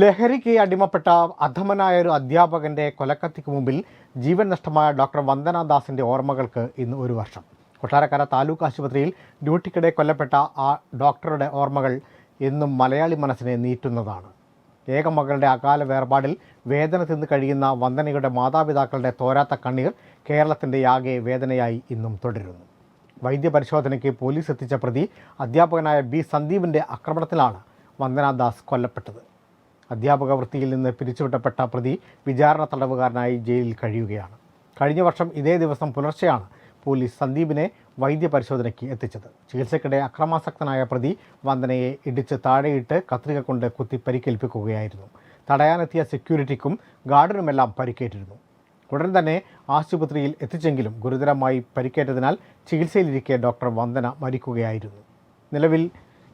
ലഹരിക്ക് അടിമപ്പെട്ട അധമനായ ഒരു അധ്യാപകന്റെ കൊലക്കത്തിക്ക് മുമ്പിൽ ജീവൻ നഷ്ടമായ ഡോക്ടർ വന്ദന ദാസിന്റെ ഓർമ്മകൾക്ക് ഇന്ന് ഒരു വർഷം. കൊട്ടാരക്കര താലൂക്ക് ആശുപത്രിയിൽ ഡ്യൂട്ടിക്കിടെ കൊല്ലപ്പെട്ട ആ ഡോക്ടറുടെ ഓർമ്മകൾ എന്നും മലയാളി മനസ്സിനെ നീറ്റുന്നതാണ് ഏക മകളുടെ അകാല വേർപാടിൽ വേദന തിന്ന് കഴിയുന്ന വന്ദനയുടെ മാതാപിതാക്കളുടെ തോരാത്ത കണ്ണീർ കേരളത്തിന്റെ ആകെ വേദനയായി ഇന്നും തുടരുന്നു. വൈദ്യപരിശോധനയ്ക്ക് പോലീസ് എത്തിച്ച പ്രതി അധ്യാപകനായ ബി സന്ദീപിന്റെ ആക്രമണത്തിലാണ് വന്ദനാദാസ് കൊല്ലപ്പെട്ടത്. അധ്യാപക വൃത്തിയിൽ നിന്ന് പിരിച്ചുവിട്ടപ്പെട്ട പ്രതി വിചാരണ തടവുകാരനായി ജയിലിൽ കഴിയുകയാണ്. കഴിഞ്ഞ വർഷം ഇതേ ദിവസം പുലർച്ചെയാണ് പോലീസ് സന്ദീപിനെ വൈദ്യപരിശോധനയ്ക്ക് എത്തിച്ചത്. ചികിത്സയ്ക്കിടെ അക്രമാസക്തനായ പ്രതി വന്ദനയെ ഇടിച്ച് താഴെയിട്ട് കത്രിക കൊണ്ട് കുത്തി പരിക്കേൽപ്പിക്കുകയായിരുന്നു. തടയാനെത്തിയ സെക്യൂരിറ്റിക്കും ഗാർഡിനുമെല്ലാം പരിക്കേറ്റിരുന്നു. ഉടൻ തന്നെ ആശുപത്രിയിൽ എത്തിച്ചെങ്കിലും ഗുരുതരമായി പരിക്കേറ്റതിനാൽ ചികിത്സയിലിരിക്കെ ഡോക്ടർ വന്ദന മരിക്കുകയായിരുന്നു. നിലവിൽ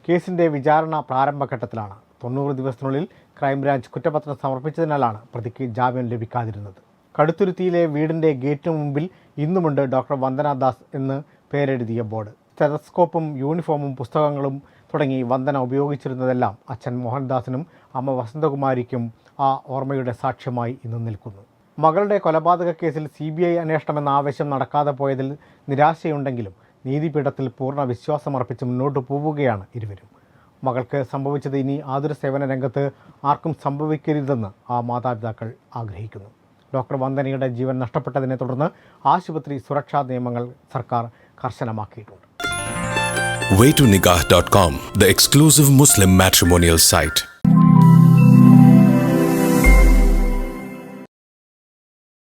കേസിന്റെ വിചാരണ പ്രാരംഭഘട്ടത്തിലാണ്. തൊണ്ണൂറ് ദിവസത്തിനുള്ളിൽ ക്രൈംബ്രാഞ്ച് കുറ്റപത്രം സമർപ്പിച്ചതിനാലാണ് പ്രതിക്ക് ജാമ്യം ലഭിക്കാതിരുന്നത്. കടുത്തുരുത്തിയിലെ വീടിന്റെ ഗേറ്റിന് മുമ്പിൽ ഇന്നുമുണ്ട് ഡോക്ടർ വന്ദന ദാസ് എന്ന് പേരെഴുതിയ ബോർഡ്. സ്റ്റെതസ്കോപ്പും യൂണിഫോമും പുസ്തകങ്ങളും തുടങ്ങി വന്ദന ഉപയോഗിച്ചിരുന്നതെല്ലാം അച്ഛൻ മോഹൻദാസിനും അമ്മ വസന്തകുമാരിക്കും ആ ഓർമ്മയുടെ സാക്ഷ്യമായി ഇന്ന് നിൽക്കുന്നു. മകളുടെ കൊലപാതക കേസിൽ സി ബി ഐ അന്വേഷണമെന്ന ആവശ്യം നടക്കാതെ പോയതിൽ നിരാശയുണ്ടെങ്കിലും നീതിപീഠത്തിൽ പൂർണ വിശ്വാസമർപ്പിച്ച് മുന്നോട്ട് പോവുകയാണ് ഇരുവരും. മകൾക്ക് സംഭവിച്ചത് ഇനി ആതുര സേവന രംഗത്ത് ആർക്കും സംഭവിക്കരുതെന്ന് ആ മാതാപിതാക്കൾ ആഗ്രഹിക്കുന്നു ഡോക്ടർ വന്ദനയുടെ ജീവൻ നഷ്ടപ്പെട്ടതിനെ തുടർന്ന് ആശുപത്രി സുരക്ഷാ നിയമങ്ങൾ സർക്കാർ കർശനമാക്കിയിട്ടുണ്ട് waytonikah.com, the exclusive Muslim matrimonial site.